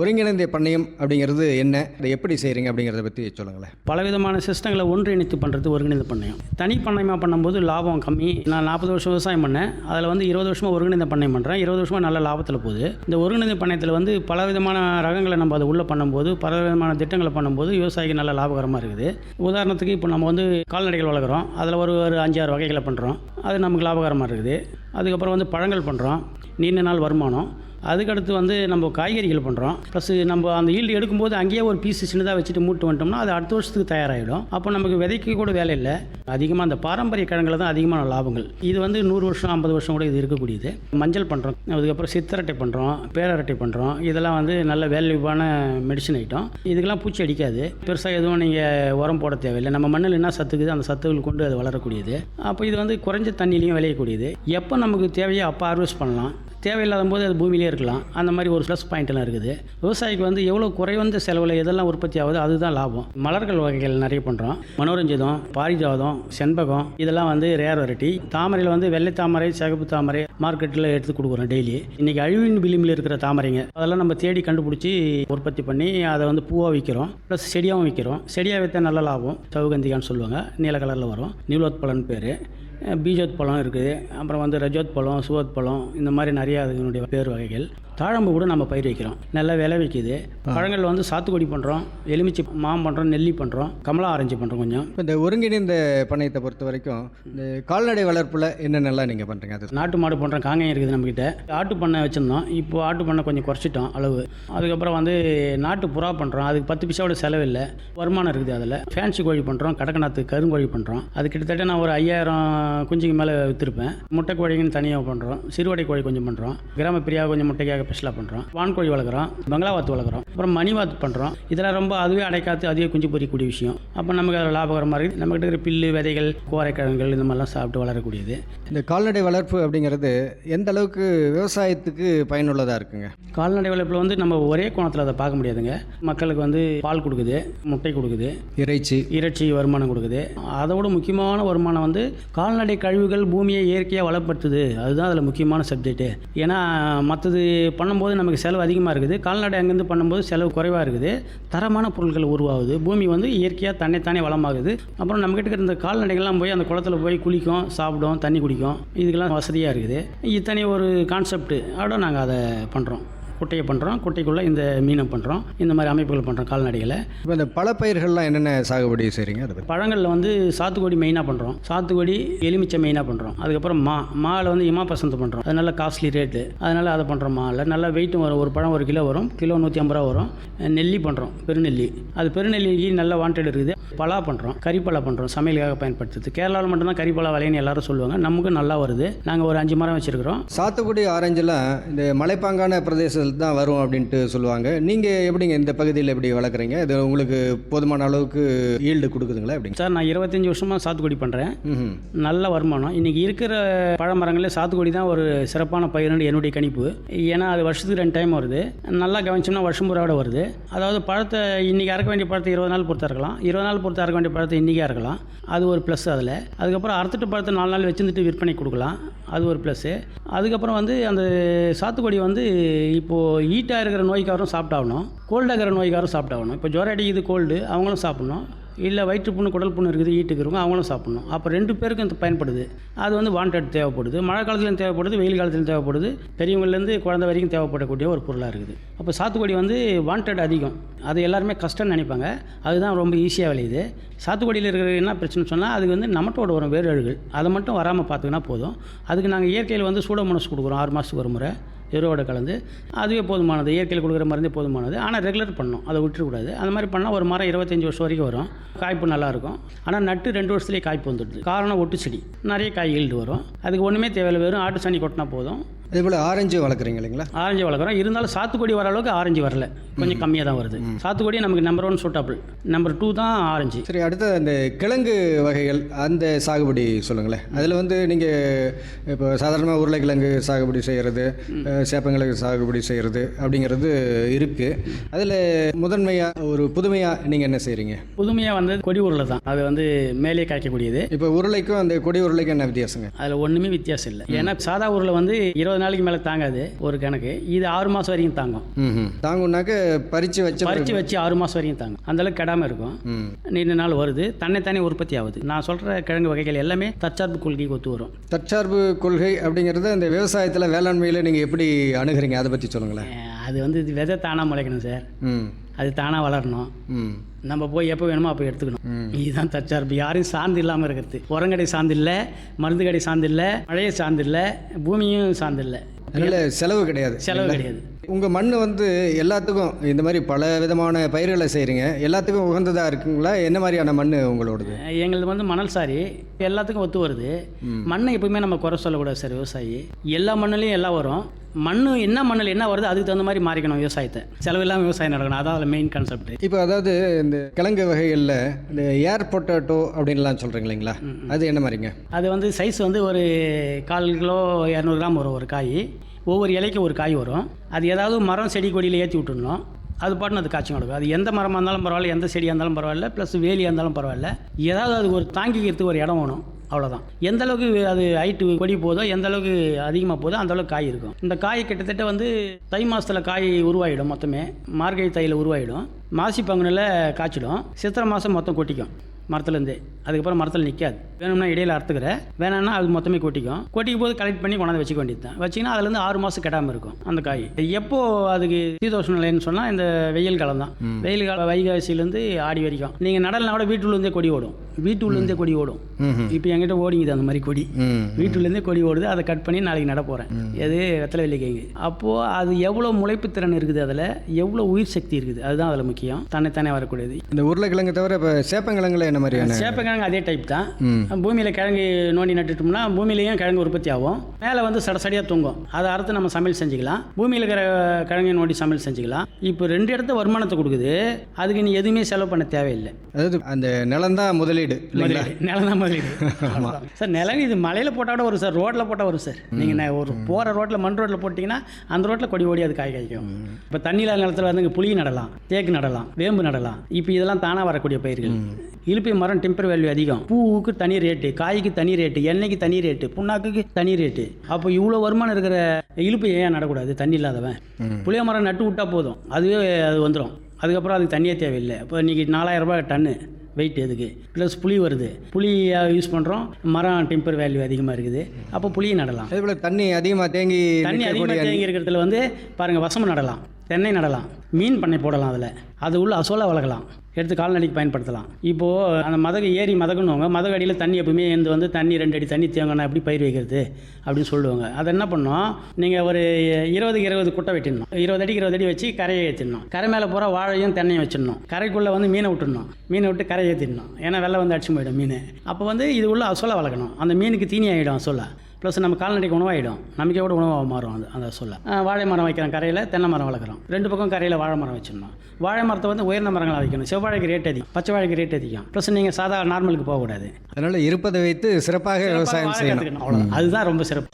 ஒருங்கிணைந்த பண்ணையம் அப்படிங்கிறது என்ன? அதை எப்படி செய்கிறீங்க அப்படிங்கிறத பற்றி சொல்லுங்களேன். பலவிதமான சிஸ்டங்களை ஒன்றிணைத்து பண்ணுறது ஒருங்கிணைந்த பண்ணையம். தனி பண்ணையமாக பண்ணும்போது லாபம் கம்மி. நான் நாற்பது வருஷம் விவசாயம் பண்ணேன். அதில் வந்து இருபது வருஷமாக ஒருங்கிணைந்த பண்ணையம் பண்ணுறேன் இருபது வருஷமாக நல்ல லாபத்தில் போகுது. இந்த ஒருங்கிணைந்த பண்ணையத்தில் வந்து பலவிதமான ரகங்களை நம்ம அதை உள்ளே பண்ணும்போது பலவிதமான திட்டங்களை பண்ணும்போது விவசாயிக்கு நல்ல லாபகரமாக இருக்குது. உதாரணத்துக்கு இப்போ நம்ம வந்து கால்நடைகள் வளர்க்குறோம். அதில் ஒரு ஒரு அஞ்சாறு வகைகளை பண்ணுறோம் அது நமக்கு லாபகரமாக இருக்குது. அதுக்கப்புறம் வந்து பழங்கள் பண்ணுறோம் நீண்ட நாள் வருமானம். அதுக்கடுத்து வந்து நம்ம காய்கறிகள் பண்ணுறோம் ப்ளஸ் நம்ம அந்த ஈல்டு எடுக்கும்போது அங்கேயே ஒரு பீஸ் சின்னதாக வச்சுட்டு மூட்டு வந்துட்டோம்னா அது அடுத்த வருஷத்துக்கு தயாராகிடும் அப்போ நமக்கு விதைக்க கூட வேலை இல்லை. அதிகமாக அந்த பாரம்பரிய கிழங்குல தான் அதிகமான லாபங்கள். இது வந்து நூறு வருஷம் ஐம்பது வருஷம் கூட இது இருக்கக்கூடியது. மஞ்சள் பண்ணுறோம் அதுக்கப்புறம் சித்தரட்டை பண்ணுறோம் பேரரட்டை பண்ணுறோம் இதெல்லாம் வந்து நல்ல வேல்யூவான மெடிசன் ஐட்டம் இதுக்கெல்லாம் பூச்சி அடிக்காது. பெருசாக எதுவும் நீங்கள் உரம் போட தேவையில்லை. நம்ம மண்ணில் என்ன சத்துக்குது அந்த சத்துக்கள் கொண்டு அது வளரக்கூடியது. அப்போ இது வந்து குறைஞ்ச தண்ணிலையும் விளையக்கூடியது. எப்போ நமக்கு தேவையோ அப்போ ஹார்வெஸ்ட் பண்ணலாம். தேவையில்லாத போது அது பூமியிலே இருக்கலாம். அந்த மாதிரி ஒரு ப்ளஸ் பாயிண்ட்லாம் இருக்குது. விவசாயிக்கு வந்து எவ்வளோ குறைவந்த செலவில் எதெல்லாம் உற்பத்தி ஆகுது அதுதான் லாபம். மலர்கள் வகைகள் நிறைய பண்ணுறோம் மனோரஞ்சிதம் பாரிஜாதம் செண்பகம் இதெல்லாம் வந்து ரேர் வெரைட்டி தாமரையில் வந்து வெள்ளை தாமரை சிகப்பு தாமரை மார்க்கெட்டில் எடுத்து கொடுக்குறோம் டெய்லி இன்றைக்கி அழிவின் விளிம்பில் இருக்கிற தாமரைங்க அதெல்லாம் நம்ம தேடி கண்டுபிடிச்சி உற்பத்தி பண்ணி அதை வந்து பூவாக விற்கிறோம் ப்ளஸ் செடியாகவும் விற்கிறோம் செடியாக விற்றா நல்ல லாபம். சவுகந்திகான்னு சொல்லுவாங்க. நீல கலரில் வரும். நீலோத்பலன் பேர். பீஜோத் பழம் இருக்குது. அப்புறம் வந்து ரஜோத் பழம் சுவத் பழம் இந்த மாதிரி நிறையா அதனுடைய பேர் வகைகள். தாழம்பு கூட நம்ம பயிர் வைக்கிறோம். நல்லா விலை விற்கிது பழங்கள் வந்து சாத்துக்குடி பண்ணுறோம் எலுமிச்சை மாம் பண்ணுறோம் நெல்லி பண்ணுறோம் கமலா ஆரஞ்சு பண்ணுறோம் கொஞ்சம். இந்த ஒருங்கிணைந்த பண்ணையத்தை பொறுத்த வரைக்கும் இந்த கால்நடை வளர்ப்பில் என்னென்னலாம் நீங்கள் பண்ணுறீங்க அது நாட்டு மாடு பண்ணுற காங்கேயம் இருக்குது நம்மக்கிட்ட ஆட்டு பண்ணை வச்சுருந்தோம். இப்போ ஆட்டு பண்ணை கொஞ்சம் குறைச்சிட்டோம் அளவு. அதுக்கப்புறம் வந்து நாட்டு புறா பண்ணுறோம் அதுக்கு பத்து பைசாவோட செலவு இல்லை வருமானம் இருக்குது அதில். ஃபேன்சி கோழி பண்ணுறோம் கடக்கநாத்து கருங்கோழி பண்ணுறோம் அது கிட்டத்தட்ட நான் ஒரு ஐயாயிரம் குஞ்சுக்கு மேலே விற்றுருப்பேன் முட்டை கோழிங்கன்னு தனியாக பண்ணுறோம் சிறுவடை கோழி கொஞ்சம் பண்ணுறோம் கிராம பிரியா கொஞ்சம் முட்டைக்காக ஸ்பெஷலாக பண்ணுறோம் வான்கோழி வளர்க்குறோம் பங்களாவாத்து வளர்க்குறோம் அப்புறம் மணிவாத்து பண்ணுறோம் இதெல்லாம் ரொம்ப அதுவே அடைக்காத்து அதுவே குஞ்சு பொறிக்கக்கூடிய விஷயம். அப்போ நமக்கு அதில் லாபகரமாக இருக்குது நம்மகிட்ட இருக்கிற பில்லு விதைகள் கோரைக்கிழங்குகள் இந்த மாதிரிலாம் சாப்பிட்டு வளரக்கூடியது. இந்த கால்நடை வளர்ப்பு அப்படிங்கிறது எந்த அளவுக்கு விவசாயத்துக்கு பயனுள்ளதாக இருக்குங்க? கால்நடை வளர்ப்பில் வந்து நம்ம ஒரே கோணத்தில் அதை பார்க்க முடியாதுங்க. மக்களுக்கு வந்து பால் கொடுக்குது முட்டை கொடுக்குது இறைச்சி. இறைச்சி வருமானம் கொடுக்குது. அதோட முக்கியமான வருமானம் வந்து கால்நடை கழிவுகள் பூமியை இயற்கையாக வளப்படுத்துது. அதுதான் அதில் முக்கியமான சப்ஜெக்ட்டு ஏன்னா மற்றது பண்ணும்போது நமக்கு செலவு அதிகமாக இருக்குது. கால்நடை அங்கேருந்து பண்ணும்போது செலவு குறைவாக இருக்குது. தரமான பொருட்கள் உருவாகுது. பூமி வந்து இயற்கையாக தன்னைத்தானே வளமாகுது. அப்புறம் நம்மக்கிட்ட இருக்கிற இந்த கால்நடைகள்லாம் போய் அந்த குளத்துல போய் குளிக்கும் சாப்பிடும் தண்ணி குடிக்கும். இதுக்கெல்லாம் வசதியாக இருக்குது. இத்தனை ஒரு கான்செப்ட் அதோட நாங்கள் அதை பண்ணுறோம் குட்டையை பண்ணுறோம் குட்டைக்குள்ளே இந்த மீனை பண்ணுறோம் இந்த மாதிரி அமைப்புகள் பண்ணுறோம் கால்நடைகளை. இப்போ இந்த பல பயிர்கள்லாம் என்னென்ன சாகுபடி செய்கிறீங்க அதை பழங்களில் வந்து சாத்துக்குடி மெயினாக பண்ணுறோம் சாத்துக்குடி எலுமிச்சை மெயினாக பண்ணுறோம் அதுக்கப்புறம் மா மாவில் வந்து இமா பசந்த் பண்ணுறோம் அது நல்ல காஸ்ட்லி ரேட்டு அதனால் அதை பண்ணுறோம் மாவில் நல்ல வெயிட்டும் வரும் ஒரு பழம் ஒரு கிலோ வரும் கிலோ நூற்றி ஐம்பது ரூபா வரும். நெல்லி பண்ணுறோம் பெருநெல்லி. அது பெருநெல்லிக்கு நல்ல வாண்டட் இருக்குது. பலா பண்ணுறோம் கறிப்பலா பண்ணுறோம் சமையலுக்காக பயன்படுத்துறது. கேரளாவில் மட்டும்தான் கறிப்பலா விலைன்னு எல்லாரும் சொல்லுவாங்க. நமக்கு நல்லா வருது. நாங்கள் ஒரு அஞ்சு மரம் வச்சுருக்கிறோம். சாத்துக்குடி ஆரஞ்செல்லாம் இந்த மலைப்பாங்கான பிரதேசத்தில் தான் வரும் அப்படின்ட்டு சொல்லுவாங்க. நீங்கள் எப்படிங்க இந்த பகுதியில் எப்படி வளர்க்குறீங்க? இது உங்களுக்கு போதுமான அளவுக்கு ஈல்டு கொடுக்குதுங்களா எப்படிங்க? சார் நான் இருபத்தஞ்சி வருஷமாக சாத்துக்குடி பண்ணுறேன் நல்ல வருமானம். இன்றைக்கி இருக்கிற பழமரங்களே சாத்துக்குடி தான் ஒரு சிறப்பான பயிர்னு என்னுடைய கணிப்பு. ஏன்னா அது வருஷத்துக்கு ரெண்டு டைம் வருது. நல்லா கவனிச்சோம்னா வருஷம் பூராவோட வருது. அதாவது பழத்தை இன்றைக்கி அறுக்க வேண்டிய பழத்தை இருபது நாள் பொறுத்தா இருக்கலாம். இருபது நாள் பொறுத்து அறுக்க வேண்டிய பழத்தை இன்றைக்கே அறுக்கலாம். அது ஒரு ப்ளஸ் அதில். அதுக்கப்புறம் அறுத்துட்டு பழத்தை நாலு நாள் வச்சுருந்துட்டு விற்பனை கொடுக்கலாம். அது ஒரு ப்ளஸ்ஸு அதுக்கப்புறம் வந்து அந்த சாத்துக்குடி வந்து இப்போது இப்போது ஹீட்டாக இருக்கிற நோய்க்காரும் சாப்பிட்டாகணும் கோல்டாக இருக்கிற நோய்க்காரும் சாப்பிட்டாகணும். இப்போ ஜுரம் அடிக்குது கோல்டு அவங்களும் சாப்பிட்ணும். இல்லை வயிற்று புண்ணு குடல் புண்ணு இருக்குது ஈட்டுக்கிறவங்க அவங்களும் சாப்பிட்ணும். அப்போ ரெண்டு பேருக்கும் இது பயன்படுது. அது வந்து வாண்டட் தேவைப்படுது. மழை காலத்துலையும் தேவைப்படுது வெயில் காலத்துலையும் தேவைப்படுது. பெரியவங்கலேருந்து குழந்தை வரைக்கும் தேவைப்படக்கூடிய ஒரு பொருளாக இருக்குது. அப்போ சாத்துக்குடி வந்து வாண்டட் அதிகம். அது எல்லாருமே கஷ்டம்னு நினைப்பாங்க. அதுதான் ரொம்ப ஈஸியாக விளையுது. சாத்துக்குடியில் இருக்கிற என்ன பிரச்சனை சொன்னால் அதுக்கு வந்து நமட்டோட வரும் வேரழுகள் அதை மட்டும் வராமல் பார்த்துக்கினா போதும். அதுக்கு நாங்கள் இயற்கையில் வந்து சூடோமோனஸ் கொடுக்குறோம் ஆறு மாதத்துக்கு ஒரு முறை. எருவோட கலந்து அதுவே போதுமானது. இயற்கையில் கொடுக்குற மருந்தே போதுமானது. ஆனால் ரெகுலர் பண்ணணும். அதை விட்டுறக்கூடாது. அந்த மாதிரி பண்ணால் ஒரு மரம் இருபத்தஞ்சி வருஷம் வரைக்கும் வரும். காய்ப்பு நல்லாயிருக்கும். ஆனால் நட்டு ரெண்டு வருஷத்துலேயே காய்ப்பு வந்துடுது. காரணம் ஒட்டு செடி. நிறைய காய் ஈல்டு வரும். அதுக்கு ஒன்றுமே தேவையில்லை. வெறும் ஆட்டு சாணி கொட்டினா போதும். அதே போல் ஆரஞ்சு வளர்க்குறீங்க இல்லைங்களா? ஆரஞ்சு வளர்க்குறோம். இருந்தாலும் சாத்துக்குடி வர அளவுக்கு ஆரஞ்சு வரல. கொஞ்சம் கம்மியாக தான் வருது. சாத்துக்குடி நமக்கு number one suitable number two தான் ஆரஞ்சு. சரி அடுத்து அந்த கிழங்கு வகைகள் அந்த சாகுபடி சொல்லுங்களேன். அதில் வந்து நீங்கள் இப்போ சாதாரணமாக உருளைக்கிழங்கு சாகுபடி செய்கிறது சேப்பங்கிழங்கு சாகுபடி செய்கிறது அப்படிங்கிறது இருக்குது அதில் முதன்மையாக ஒரு புதுமையாக நீங்கள் என்ன செய்கிறீங்க புதுமையாக வந்து கொடி உருளை தான். அது வந்து மேலே காய்க்கக்கூடியது. இப்போ உருளைக்கும் அந்த கொடி உருளைக்கும் என்ன வித்தியாசங்க? அதில் ஒன்றுமே வித்தியாசம் இல்லை. ஏன்னா சாதா உருளை வந்து இருபது நாளைக்கு மேலே தாங்காது ஒரு கணக்கு. இது ஆறு மாதம் வரைக்கும் தாங்கும். ம் தாங்குனாக்க பறித்து வச்ச பறித்து வச்சு ஆறு மாதம் வரைக்கும் தாங்கும். அந்தளவுக்கு கெடாமல் இருக்கும். ம். நீண்ட நாள் வருது. தன்னைத்தானே உற்பத்தி ஆகுது. நான் சொல்கிற கிழங்கு வகைகள் எல்லாமே தற்சார்பு கொள்கைக்கு ஒத்து வரும். தற்சார்பு கொள்கை அப்படிங்கிறது அந்த விவசாயத்தில் வேளாண்மையில் நீங்கள் எப்படி அணுகுறீங்க? அதை பற்றி சொல்லுங்களேன். அது வந்து விதை தானாக முளைக்கணும் சார். அது தானாக வளரணும். நம்ம போய் எப்போ வேணுமோ அப்போ எடுத்துக்கணும். இதுதான் தற்சார்பு. யாரையும் சார்ந்து இல்லாமல் இருக்கிறது. உரங்கடை சார்ந்து இல்லை மருந்து கடை சார்ந்து இல்லை மழையை சார்ந்து இல்லை பூமியும் சார்ந்து இல்லை. அதனால் செலவு கிடையாது. செலவு கிடையாது. உங்கள் மண் வந்து எல்லாத்துக்கும் இந்த மாதிரி பல விதமான பயிர்களை செய்கிறீங்க எல்லாத்துக்கும் உகந்ததாக இருக்குங்களா? என்ன மாதிரியான மண் உங்களோடது? எங்களுது வந்து மணல் சாரி எல்லாத்துக்கும் ஒத்து வருது. மண்ணை எப்பவுமே நம்ம குறை சொல்லக்கூடாது சார் விவசாயி. எல்லா மண்ணுலையும் எல்லாம் வரும். மண் என்ன மண்ணில் என்ன வருது அதுக்கு தகுந்த மாதிரி மாறிக்கணும் விவசாயத்தை. செலவு இல்லாமல் விவசாயம் நடக்கணும். அதான் அதில் மெயின் கான்செப்ட் இப்போ அதாவது இந்த கிழங்கு வகைகளில் இந்த ஏர் பொட்டேட்டோ அப்படின்லாம் சொல்கிறீங்க இல்லைங்களா? அது என்ன மாதிரிங்க? அது வந்து சைஸ் வந்து ஒரு கால் கிலோ இரநூறு கிராம் வரும் ஒரு காய். ஒவ்வொரு இலைக்கு ஒரு காய் வரும். அது ஏதாவது மரம் செடி கொடியில் ஏற்றி விட்டுடணும். அது பாட்டுன்னு அது காய்ச்சி கொடுக்கும். அது எந்த மரமாக இருந்தாலும் பரவாயில்ல எந்த செடியாக இருந்தாலும் பரவாயில்ல ப்ளஸ் வேலியாக இருந்தாலும் பரவாயில்ல. ஏதாவது அதுக்கு ஒரு தாங்கிக்கிறதுக்கு ஒரு இடம் வேணும். அவ்வளோதான் எந்த அளவுக்கு அது ஹைட்டு கொடி போதோ எந்த அளவுக்கு அதிகமாக போதோ அந்த அளவுக்கு காய் இருக்கும். இந்த காய் கிட்டத்தட்ட வந்து தை மாதத்தில் காய் உருவாயிடும் மொத்தமே. மார்கழி தையில் உருவாயிடும். மாசி பங்குனில் காய்ச்சிடும். சித்திரை மாதம் மொத்தம் கொட்டிக்கும். மரத்துலேருந்தே. அதுக்கப்புறம் மரத்தில் நிற்காது வேணும்னா இடையில அறுத்துக்கிற. வேணாம்னா அது மொத்தமே கொட்டிக்கும். கொட்டிக்கும் போது கலெக்ட் பண்ணி கொண்டாந்து வச்சுக்க வேண்டியது தான் வச்சிங்கன்னா அதுலேருந்து ஆறு மாதம் கெடாமல் இருக்கும் அந்த காய். எப்போ அதுக்கு சீதோஷ நிலைன்னு சொன்னால் இந்த வெயில் காலம் தான் வெயில் காலம் வைகாசியிலேருந்து ஆடி வரைக்கும். நீங்கள் நடலனா கூட வீட்டுள்ளேருந்தே கொடி ஓடும். வீட்டுள்ளேருந்தே கொடி ஓடும். இப்போ என்கிட்ட ஓடிங்குது அந்த மாதிரி கொடி. வீட்டுலேருந்தே கொடி ஓடுது. அதை கட் பண்ணி நாளைக்கு நட போகிறேன் எது வெத்தலை வெள்ளிக்கிழங்கு அப்போது அது எவ்வளோ முளைப்பு திறன் இருக்குது அதில்? எவ்வளோ உயிர் சக்தி இருக்குது? அதுதான் அதில் முக்கியம். தன்னைத்தானே வரக்கூடியது. இந்த உருளைக்கிழங்கு தவிர இப்போ சேப்பங்கிழங்குல என்ன மாதிரியான சேப்பக்கிழங்கு அதே டைப் தான். பூமியில் கிழங்கு நோண்டி நட்டுட்டோம்னா பூமியிலையும் கிழங்கு உற்பத்தி ஆகும். மேலே வந்து சடசடியாக தொங்கும். அதை அறுத்து நம்ம சமையல் செஞ்சுக்கலாம். பூமியில் இருக்கிற கிழங்கை நோண்டி சமையல் செஞ்சுக்கலாம். இப்போ ரெண்டு இடத்த வருமானத்தை கொடுக்குது. அதுக்கு நீ எதுவுமே செலவு பண்ண தேவையில்லை. அதாவது அந்த நிலம் தான் முதலீடு நிலம் தான் முதலீடு. <laughs> சார் நிலம் இது மலையில் போட்டால் கூட வரும் சார். ரோட்டில் போட்டால் வரும் சார். நீங்கள் ஒரு போகிற ரோட்டில் மண் ரோட்டில் போட்டிங்கன்னா அந்த ரோட்டில் கொடி ஓடி அது காய் காய்க்கும். இப்போ தண்ணியில் நிலத்தில் வந்து புளி நடலாம் தேக்கு நடலாம் வேம்பு நடலாம். இப்போ இதெல்லாம் தானாக வரக்கூடிய பயிர்கள். இழுப்பை மரம் டெம்பர் வேல்யூ அதிகம். பூவுக்கு தனி ரேட்டு காய்க்கு தனி ரேட்டு எண்ணெய்க்கு தனி ரேட்டு புண்ணாக்குக்கு தனி ரேட்டு அப்போ இவ்வளோ வருமானம் இருக்கிற இழுப்பை ஏன் நடக்கூடாது? தண்ணி இல்லாதவன். புளிய மரம் நட்டு விட்டா போதும். அதுவே அது வந்துடும் அதுக்கப்புறம் அதுக்கு தண்ணியே தேவையில்லை. இப்போ இன்றைக்கி நாலாயிரம் ரூபாய் டன்னு வெயிட் எதுக்கு? ப்ளஸ் புளி வருது. புளி யூஸ் பண்ணுறோம் மரம் டெம்பர் வேல்யூ அதிகமாக இருக்குது. அப்போ புளியை நடலாம். அதே போல் தண்ணி அதிகமாக தேங்கி தண்ணி அதிகமாக தேங்கி இருக்கிறதுல வந்து பாருங்கள் வசம்பு நடலாம். தென்னை நடலாம். மீன் பண்ணை போடலாம் அதில். அது உள்ள அசோலா வளர்க்கலாம். எடுத்து கால்நடைக்கு பயன்படுத்தலாம். இப்போது அந்த மதகு ஏரி மதகுன்னுவாங்க. மதகு அடியில் தண்ணி எப்பவுமே இருந்து வந்து தண்ணி ரெண்டு அடி தண்ணி தேங்கணும் எப்படி பயிர் வைக்கிறது அப்படின்னு சொல்லுவாங்க. அதை என்ன பண்ணோம்? நீங்கள் ஒரு இருபதுக்கு இருபது குட்டை வெட்டிடணும். இருபது அடிக்கு இருபது அடி வச்சு கரையை ஏற்றிடணும் கரை மேலே பூரா வாழையும் தென்னையும் வச்சிடணும். கரைக்குள்ளே வந்து மீனை விட்டுடணும். மீனை விட்டு கரை ஏற்றிடணும் ஏன்னா வெள்ளை வந்து அடிச்சு போயிடும் மீன். அப்போ வந்து இது உள்ள அசோலா வளர்க்கணும். அந்த மீனுக்கு தீனி ஆகிடும் அசோலா. ப்ளஸ் நம்ம கால்நடைக்கு உணவாயிடும். நமக்கே கூட உணவாக மாறும் அது அந்த சொல்ல. வாழை மரம் வைக்கிறோம் கரையில் தென்னை மரம் வளர்க்குறோம். ரெண்டு பக்கம் கரையில் வாழை மரம் வச்சிடணும். வாழை மரத்தை வந்து உயர்ந்த மரங்களாக வைக்கணும். செவ்வாழைக்கு ரேட் அதிகம் பச்சை வாழைக்கு ரேட் அதிகம். ப்ளஸ் நீங்கள் சாதா நார்மலுக்கு போகக்கூடாது. அதனால் இருப்பதை வைத்து சிறப்பாக விவசாயம் செய்யணும். அவ்வளவுதான். அதுதான் ரொம்ப சிறப்பு.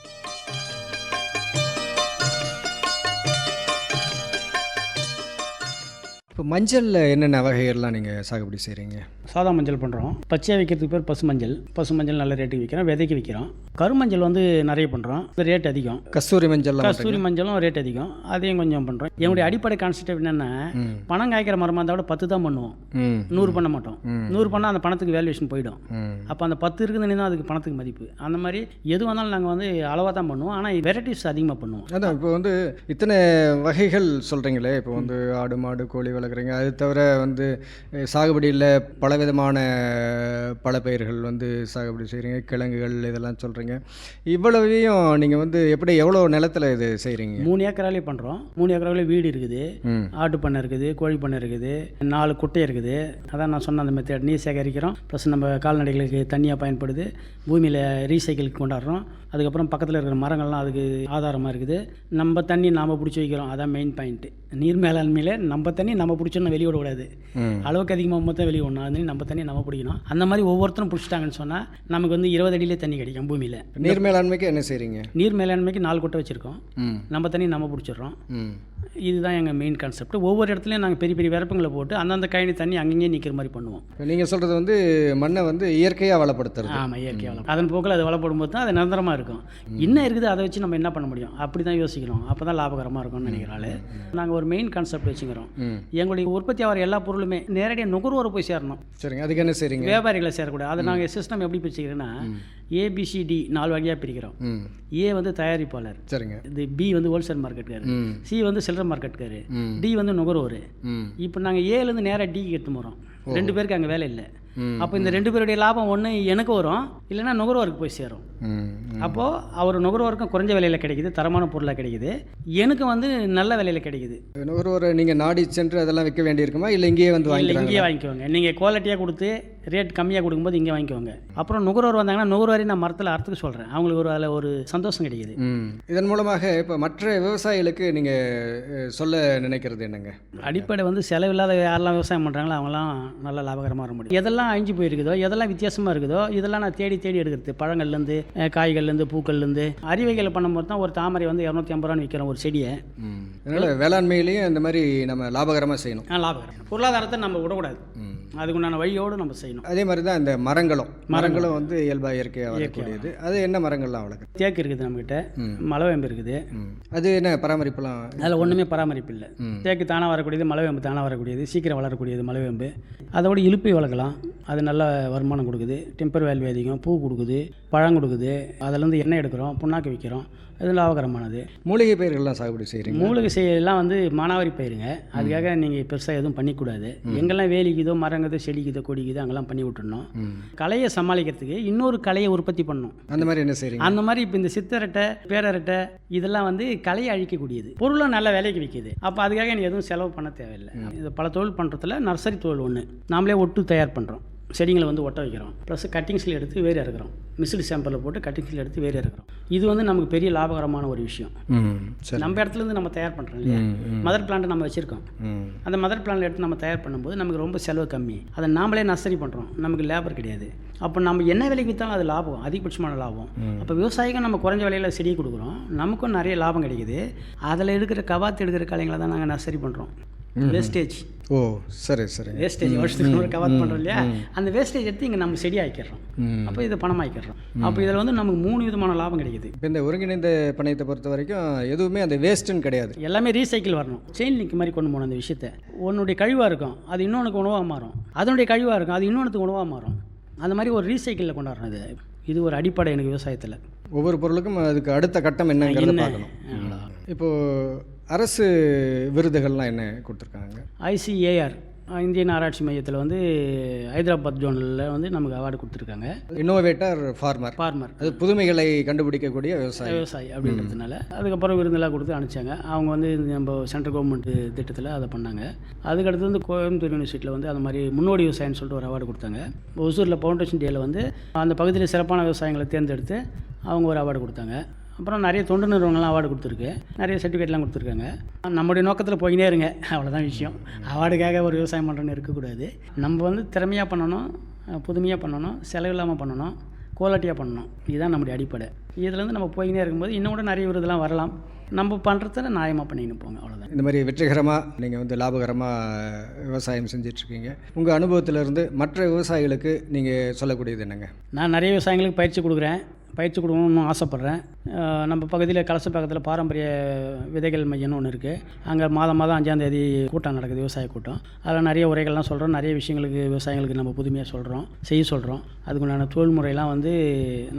இப்போ மஞ்சளில் என்னென்ன வகைகள்லாம் நீங்கள் சாகுபடி செய்கிறீங்க சாதா மஞ்சள் பண்ணுறோம் பச்சையாக விற்கிறதுக்கு பேர் பசு மஞ்சள். பசு மஞ்சள் நல்ல ரேட்டுக்கு விற்கிறோம் விதைக்கு விற்கிறோம் கருமஞ்சள் வந்து நிறைய பண்ணுறோம் ரேட் அதிகம். கஸ்தூரி மஞ்சள்லாம் கஸ்தூரி மஞ்சளும் ரேட் அதிகம். அதையும் கொஞ்சம் பண்ணுறோம் என்னுடைய அடிப்படை கான்செப்ட் என்னென்னா பணம் காய்க்கிற மரமாக இருந்தால் கூட பத்து தான் பண்ணுவோம். நூறு பண்ண மாட்டோம். நூறு பண்ணால் அந்த பணத்துக்கு வேல்யூஷன் போயிடும். அப்போ அந்த பத்து இருக்குதுன்னு தான் அதுக்கு பணத்துக்கு மதிப்பு. அந்த மாதிரி எது வந்தாலும் நாங்கள் வந்து அளவாக தான் பண்ணுவோம். ஆனால் வெரைட்டிஸ் அதிகமாக பண்ணுவோம். அதான் இப்போ வந்து இத்தனை வகைகள் சொல்கிறீங்களே இப்போ வந்து ஆடு மாடு கோழி வளர்க்குறீங்க அது தவிர வந்து சாகுபடியில் பல பலவிதமான பல பயிர்கள் வந்து சாகுபடி செய்கிறீங்க கிழங்குகள் இதெல்லாம் சொல்கிறீங்க இவ்வளவையும் நீங்கள் வந்து எப்படி எவ்வளோ நிலத்தில் இது செய்கிறீங்க மூணு ஏக்கராலே பண்ணுறோம் மூணு ஏக்கராலே வீடு இருக்குது. ஆட்டு பண்ணை இருக்குது கோழி பண்ணை இருக்குது நாலு குட்டை இருக்குது. அதான் நான் சொன்ன அந்த மெத்தட் நீர் சேகரிக்கிறோம். ப்ளஸ் நம்ம கால்நடைகளுக்கு தண்ணியாக பயன்படுது. பூமியில் ரீசைக்கிளுக்கு கொண்டாடுறோம். அதுக்கப்புறம் பக்கத்தில் இருக்கிற மரங்கள்லாம் அதுக்கு ஆதாரமாக இருக்குது. நம்ம தண்ணி நாம் பிடிச்சி வைக்கிறோம். அதான் மெயின் பாயிண்ட்டு நீர் மேலாண்மையில் நம்ம தண்ணி நம்ம பிடிச்சோன்னு வெளியே விடக்கூடாது. அளவுக்கு அதிகமாக மொத்தம் வெளியே விடணும். அது நம்ம தண்ணி நம்ம பிடிக்கணும். அந்த மாதிரி ஒவ்வொருத்தரும் பிடிச்சிட்டாங்கன்னு சொன்னால் நமக்கு வந்து இருபது அடியிலே தண்ணி கிடைக்கும் பூமியில். நீர் மேலாண்மைக்கு என்ன செய்கிறீங்க நீர் மேலாண்மைக்கு நாலு குட்டை வச்சுருக்கோம். நம்ம தண்ணி நம்ம பிடிச்சிடுறோம். இதுதான் எங்கள் மெயின் கான்செப்ட் ஒவ்வொரு இடத்துலையும் நாங்கள் பெரிய பெரிய விறப்புங்களை போட்டு அந்தந்த கழனி தண்ணி அங்கங்கே நிற்கிற மாதிரி பண்ணுவோம். நீங்கள் சொல்கிறது வந்து மண்ணை வந்து இயற்கையாக வளப்படுத்துறது. ஆமாம் இயற்கை வளம் அதன் போக்கில் அது வளப்படும் போது தான் அது நிரந்தரமாக இருக்கும். என்ன இருக்குது அதை வச்சு நம்ம என்ன பண்ண முடியும்? அப்படி தான் யோசிக்கணும் அப்போ தான் லாபகரமாக இருக்கும்னு நினைக்கிறாள் நாங்கள் ஒரு மெயின் கான்செப்ட் வச்சுக்கிறோம். எங்களுடைய உற்பத்தி ஆகிற எல்லா பொருளுமே நேரடியாக நுகர்வோரை போய் சேரணும். சரிங்க. அதுக்கு என்ன செய்கிறீங்க வியாபாரிகளை சேரக்கூடாது. அதை நாங்கள் சிஸ்டம் எப்படி பிரிச்சுக்கிறோன்னா ஏபிசிடி நாலு வகையாக பிரிக்கிறோம். ஏ வந்து தயாரிப்பாளர். சரிங்க. இது பி வந்து ஹோல்சேல் மார்க்கெட்டுக்காரு சி வந்து சில்லறை மார்க்கெட்டுக்காரு டி வந்து நுகர்வோர். இப்போ நாங்கள் ஏலேருந்து நேராக டிக்கு எடுத்து போகிறோம் ரெண்டு பேருக்கு அங்கே வேலை இல்லை. அப்போ இந்த ரெண்டு பேருடைய லாபம் ஒன்று எனக்கு வரும் இல்லைன்னா நுகர்வோருக்கு போய் சேரும். அப்போது அவர் நுகர்வோருக்கும் குறைஞ்ச விலையில் கிடைக்குது தரமான பொருளாக கிடைக்குது. எனக்கு வந்து நல்ல விலையில் கிடைக்குது. நுகர்வோரை நீங்கள் நாடி சென்று அதெல்லாம் விற்க வேண்டியிருக்குமா? இல்லை இங்கேயே வந்து வாங்கிக்கிறாங்க இங்கேயே வாங்கிக்கோங்க. நீங்கள் குவாலிட்டியாக கொடுத்து ரேட் கம்மியாக கொடுக்கும்போது இங்கே வாங்கிக்கோங்க. அப்புறம் நுகர்வோர் வந்தாங்கன்னா நுகர்வோரை நான் மரத்தில் அறுத்துக்க சொல்கிறேன் அவங்களுக்கு ஒரு அதில் ஒரு சந்தோஷம் கிடைக்குது. இதன் மூலமாக இப்போ மற்ற விவசாயிகளுக்கு நீங்கள் சொல்ல நினைக்கிறது என்னங்க? அடிப்படை வந்து செலவில்லாத யாரெல்லாம் விவசாயம் பண்ணுறாங்களோ அவங்களாம் நல்லா லாபகரமாக வர முடியும். எதெல்லாம் அழிஞ்சு போயிருக்குதோ? எதெல்லாம் வித்தியாசமாக இருக்குதோ? இதெல்லாம் நான் தேடி தேடி எடுக்கிறது. பழங்கள்லேருந்து காய்கள்லேருந்து பூக்கள்லேருந்து. அறிவைகளை பண்ணும்போது தான் ஒரு தாமரை வந்து இரநூத்தி ஐம்பது ரூபான்னு விற்கிறோம் ஒரு செடியை. அதனால் வேளாண்மையிலையும் இந்த மாதிரி நம்ம லாபகரமாக செய்யணும். லாபகரம். பொருளாதாரத்தை நம்ம விடக்கூடாது. அதுக்குண்டான வழியோடு நம்ம செய்யணும். அதே மாதிரி தான் இந்த மரங்களும். மரங்களும். வந்து இயல்பாக இயற்கையாக வரக்கூடியது. அது என்ன மரங்கள்லாம் வளர்க்குது தேக்கு இருக்குது நம்மக்கிட்ட மலைவேம்பு இருக்குது. அது என்ன பராமரிப்புலாம்? அதில் ஒன்றுமே பராமரிப்பு இல்லை. தேக்கு தானாக வரக்கூடியது மலைவேம்பு தானாக வரக்கூடியது சீக்கிரம் வளரக்கூடியது மலைவேம்பு. அதோட இழுப்பை வளர்க்கலாம். அது நல்ல வருமானம் கொடுக்குது. டெம்பர் வேல்யூ அதிகம் பூ கொடுக்குது பழம் கொடுக்குது. அதிலேருந்து எண்ணெய் எடுக்கிறோம் புண்ணாக்கு விற்கிறோம் அது லாபகரமானது. மூலிகை பயிர்கள்லாம் சாகுபடி செய்கிறீங்க மூலிகை செய்யலாம் வந்து மானாவாரி பயிருங்க. அதுக்காக நீங்கள் பெருசாக எதுவும் பண்ணிக்கூடாது. எங்கெல்லாம் வேலிக்குதோ மரங்குதோ செடிக்குதோ கொடிக்குதோ அங்கெல்லாம் பண்ணி விட்டுறணும். ம். கலையை சமாளிக்கிறதுக்கு இன்னொரு கலையை உற்பத்தி பண்ணணும். அந்த மாதிரி என்ன செய்கிறீங்க அந்த மாதிரி இப்போ இந்த சித்தரட்டை பேரரட்டை இதெல்லாம் வந்து கலையை அழிக்கக்கூடியது. பொருளும் நல்ல விலைக்கு விற்கிது அப்போ அதுக்காக எனக்கு எதுவும் செலவு பண்ண தேவையில்லை. இது பல தொழில் பண்ணுறதுல நர்சரி தொழில் ஒன்று நாமளே ஒட்டு தயார் பண்ணுறோம் செடிங்களை வந்து ஒட்ட வைக்கிறோம். ப்ளஸ் கட்டிங்ஸில் எடுத்து வேறு இறக்குறோம். மிசில் சாம்பிளில் போட்டு கட்டிங்ஸில் எடுத்து வேறு இறக்குறோம். இது வந்து நமக்கு பெரிய லாபகரமான ஒரு விஷயம். நம்ம இடத்துல இருந்து நம்ம தயார் பண்ணுறோம் இல்லையா? மதர் பிளான்ட் நம்ம வச்சுருக்கோம். அந்த மதர் பிளான்ட் எடுத்து நம்ம தயார் பண்ணும்போது நமக்கு ரொம்ப செலவு கம்மி. அதை நாமளே நர்சரி பண்ணுறோம் நமக்கு லேபர் கிடையாது. அப்போ நம்ம என்ன விலைக்கு விற்றாலும் அது லாபம் அதிகபட்சமான லாபம். அப்போ விவசாயிக்கும் நம்ம குறைஞ்ச விலையில் செடி கொடுக்குறோம். நமக்கும் நிறைய லாபம் கிடைக்குது. அதில் எடுக்கிற கவாத்து எடுக்கிற கலைங்களை தான் நாங்கள் நர்சரி பண்ணுறோம் வேஸ்டேஜ் ஓ சரி சரி. வேஸ்டேஜ் வருஷத்துக்கு ஒரு கவாத் பண்ணுறோம் இல்லையா? அந்த வேஸ்டேஜ் எடுத்து இங்கே நம்ம செடி ஆக்கிடுறோம் அப்போ இதை பணம் ஆக்கிடுறோம் அப்போ இதில் வந்து நமக்கு மூணு விதமான லாபம் கிடைக்குது. இப்போ இந்த ஒருங்கிணைந்த பண்ணையத்தை பொறுத்த வரைக்கும் எதுவுமே அந்த வேஸ்ட்டுன்னு கிடையாது. எல்லாமே ரீசைக்கிள் வரணும். செயின் லிங்க் மாதிரி கொண்டு போகணும் அந்த விஷயத்தை. உன்னுடைய கழிவாக இருக்கும் அது இன்னொன்றுக்கு உணவாக மாறும். அதனுடைய கழிவாக இருக்கும் அது இன்னொன்றுக்கு உணவாக மாறும். அந்த மாதிரி ஒரு ரீசைக்கிளில் கொண்டாடுறோம் இது. இது ஒரு அடிப்படை எனக்கு விவசாயத்தில். ஒவ்வொரு பொருளுக்கும் அதுக்கு அடுத்த கட்டம் என்னங்கிறத என்ன? பார்க்கணும். இப்போது அரசு விருதுகள்லாம் என்ன கொடுத்துருக்காங்க? ஐசிஏஆர் இந்தியன் ஆராய்ச்சி மையத்தில் வந்து ஹைதராபாத் ஜோனில் வந்து நமக்கு அவார்டு கொடுத்துருக்காங்க. இன்னோவேட்டர் ஃபார்மர் ஃபார்மர் அது புதுமைகளை கண்டுபிடிக்கக்கூடிய விவசாயி. விவசாயி அப்படின்றதுனால. அதுக்கப்புறம் விருந்தெல்லாம் கொடுத்து அனுப்பிச்சாங்க. அவங்க வந்து இந்த நம்ம சென்ட்ரல் கவர்மெண்ட் திட்டத்தில் அதை பண்ணாங்க. அதுக்கடுத்து வந்து கோயம்புத்தூர் யூனிவர்சிட்டியில் வந்து அந்த மாதிரி முன்னோடி விவசாயம்னு சொல்லிட்டு ஒரு அவார்டு கொடுத்தாங்க. ஒசூரில் ஃபவுண்டேஷன் டேயில் வந்து அந்த பகுதியில் சிறப்பான விவசாயிகளை தேர்ந்தெடுத்து அவங்க ஒரு அவார்டு கொடுத்தாங்க. அப்புறம் நிறைய தொண்டு நிறுவனங்கள்லாம் அவார்டு கொடுத்துருக்கு. நிறைய சர்டிஃபிகேட்லாம் கொடுத்துருக்காங்க. நம்முடைய நோக்கத்தில் போயினே இருங்க. அவ்வளோதான் விஷயம். அவார்டுக்காக ஒரு விவசாயம் பண்ணுறோன்னு இருக்கக்கூடாது. நம்ம வந்து திறமையாக பண்ணணும் புதுமையாக பண்ணணும் செலவில்லாமல் பண்ணணும் குவாலிட்டியாக பண்ணணும். இதுதான் நம்முடைய அடிப்படை. இதுலேருந்து நம்ம போயினே இருக்கும்போது இன்னும் கூட நிறைய விருதெல்லாம் வரலாம். நம்ம பண்ணுறதுல நியாயமாக பண்ணின்னு போங்க. அவ்வளோதான் இந்த மாதிரி வெற்றிகரமாக நீங்கள் வந்து லாபகரமாக விவசாயம் செஞ்சிட்ருக்கீங்க. உங்கள் அனுபவத்திலிருந்து மற்ற விவசாயிகளுக்கு நீங்கள் சொல்லக்கூடியது என்னங்க? நான் நிறைய விவசாயிகளுக்கு பயிற்சி கொடுக்குறேன். பயிற்சி கொடுக்கணும்னு ஆசைப்பட்றேன். நம்ம பகுதியில் கலச பக்கத்தில் பாரம்பரிய விதைகள் மையம்னு ஒன்று இருக்குது அங்கே மாதம் மாதம் அஞ்சாந்தேதி கூட்டம் நடக்குது விவசாய கூட்டம். அதில் நிறைய உரைகள்லாம் சொல்கிறோம் நிறைய விஷயங்களுக்கு விவசாயிகளுக்கு நம்ம புதுமையாக சொல்கிறோம் செய்ய சொல்கிறோம் அதுக்குண்டான தொழில்முறையெல்லாம் வந்து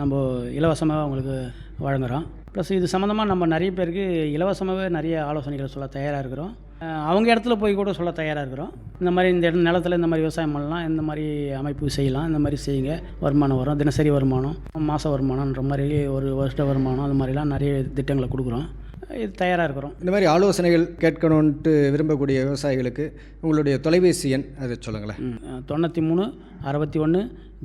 நம்ம இலவசமாக அவங்களுக்கு வழங்குகிறோம் ப்ளஸ் இது சம்மந்தமாக நம்ம நிறைய பேருக்கு இலவசமாகவே நிறைய ஆலோசனைகளை சொல்ல தயாராக இருக்கிறோம். அவங்க இடத்துல போய் கூட சொல்ல தயாராக இருக்கிறோம். இந்த மாதிரி இந்த இடம் நிலத்தில் இந்த மாதிரி விவசாயம் பண்ணலாம் இந்த மாதிரி அமைப்பு செய்யலாம் இந்த மாதிரி செய்யுங்க. வருமானம் வரும் தினசரி வருமானம் மாத வருமானம்ன்ற மாதிரி ஒரு வருஷ வருமானம் அது மாதிரிலாம் நிறைய திட்டங்களை கொடுக்குறோம். இது தயாராக இருக்கிறோம். இந்த மாதிரி ஆலோசனைகள் கேட்கணுன்ட்டு விரும்பக்கூடிய விவசாயிகளுக்கு உங்களுடைய தொலைபேசி எண் அதை சொல்லுங்களேன். தொண்ணூற்றி மூணு அறுபத்தி ஒன்று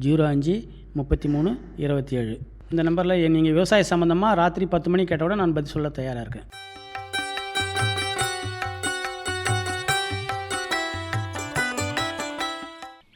ஜீரோ அஞ்சு முப்பத்தி மூணு இருபத்தி ஏழு. இந்த நம்பரில் நீங்கள் விவசாய சம்மந்தமாக ராத்திரி பத்து மணி கேட்டோட நான் பதில் சொல்ல தயாராக இருக்கேன்.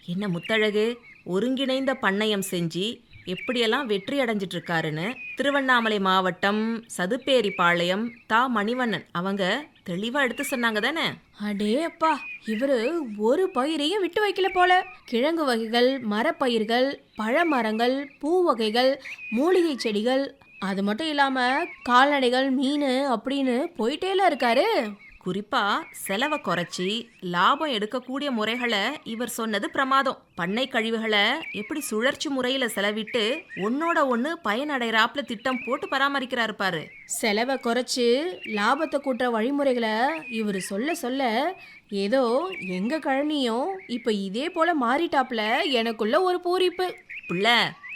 என்ன முத்தழகு? ஒருங்கிணைந்த பண்ணையம் செஞ்சு எப்படியெல்லாம் வெற்றி அடைஞ்சிட்டு இருக்காருன்னு திருவண்ணாமலை மாவட்டம் சதுப்பேரிபாளையம் தா. மணிவண்ணன் அவங்க தெளிவா எடுத்து சொன்னாங்க தானே? அடே அப்பா இவரு ஒரு பயிரையும் விட்டு வைக்கல போல. கிழங்கு வகைகள் மரப்பயிர்கள் பழமரங்கள் பூ வகைகள் மூலிகை செடிகள் அது மட்டும் இல்லாம கால்நடைகள் மீன் அப்படின்னு போயிட்டேல இருக்காரு. குறிப்பா செலவை குறைச்சி லாபம் எடுக்கக்கூடிய முறைகளை இவர் சொன்னது பிரமாதம். பண்ணை கழிவுகளை எப்படி சுழற்சி முறையில செலவிட்டு ஒன்னோட ஒன்று பயனடைறாப்புல திட்டம் போட்டு பராமரிக்கிறாரு பாரு. செலவை குறைச்சு லாபத்தை கூட்டுற வழிமுறைகளை இவர் சொல்ல சொல்ல ஏதோ எங்க கழனியும் இப்ப இதே போல மாறிட்டாப்ல எனக்குள்ள ஒரு பூரிப்பு. புள்ள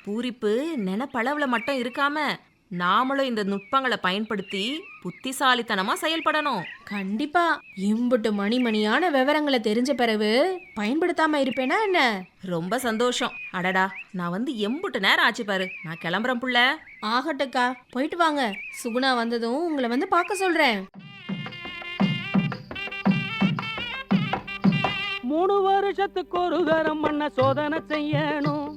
பூரிப்பு நினப்பளவுல மட்டும் இருக்காம நாமளும் இந்த நுட்பங்களை பயன்படுத்தி புத்திசாலித்தனமா செயல்படணும். கண்டிப்பா. இம்புட்டு மணிமணியான விவரங்களை தெரிஞ்ச பிறகு பயன்படுத்தாம இருப்பேனா என்ன? ரொம்ப சந்தோஷம். அடடா நான் வந்து எம்புட்டு நேரம் ஆச்சு பாரு. நான் கிளம்புறேன் புள்ள. ஆகட்டுக்கா. போயிட்டு வாங்க. சுகுணா வந்ததும் உங்களை வந்து பார்க்க சொல்றேன். மூணு வருஷத்துக்கு ஒரு தரம் மண்ண சோதனை செய்யணும்.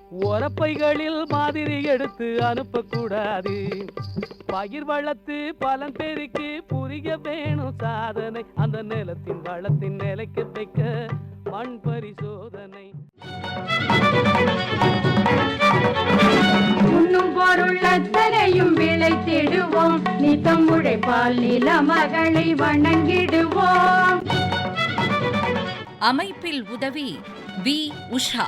உரப்பைகளில் மாதிரி எடுத்து அனுப்பக்கூடாது. பயிர் வளர்த்து பலன் பெருக்கி புரிய வேணும் சாதனை. அந்த நிலத்தின் வளத்தின் நிலைக்க வைக்க மண் பரிசோதனை. உண்ணும் பொருள் அத்தனையும் விளைத்திடுவோம் நித்தம் உழைப்பால் நில மகளை வணங்கிடுவோம். அமைப்பில் உதவி வி உஷா.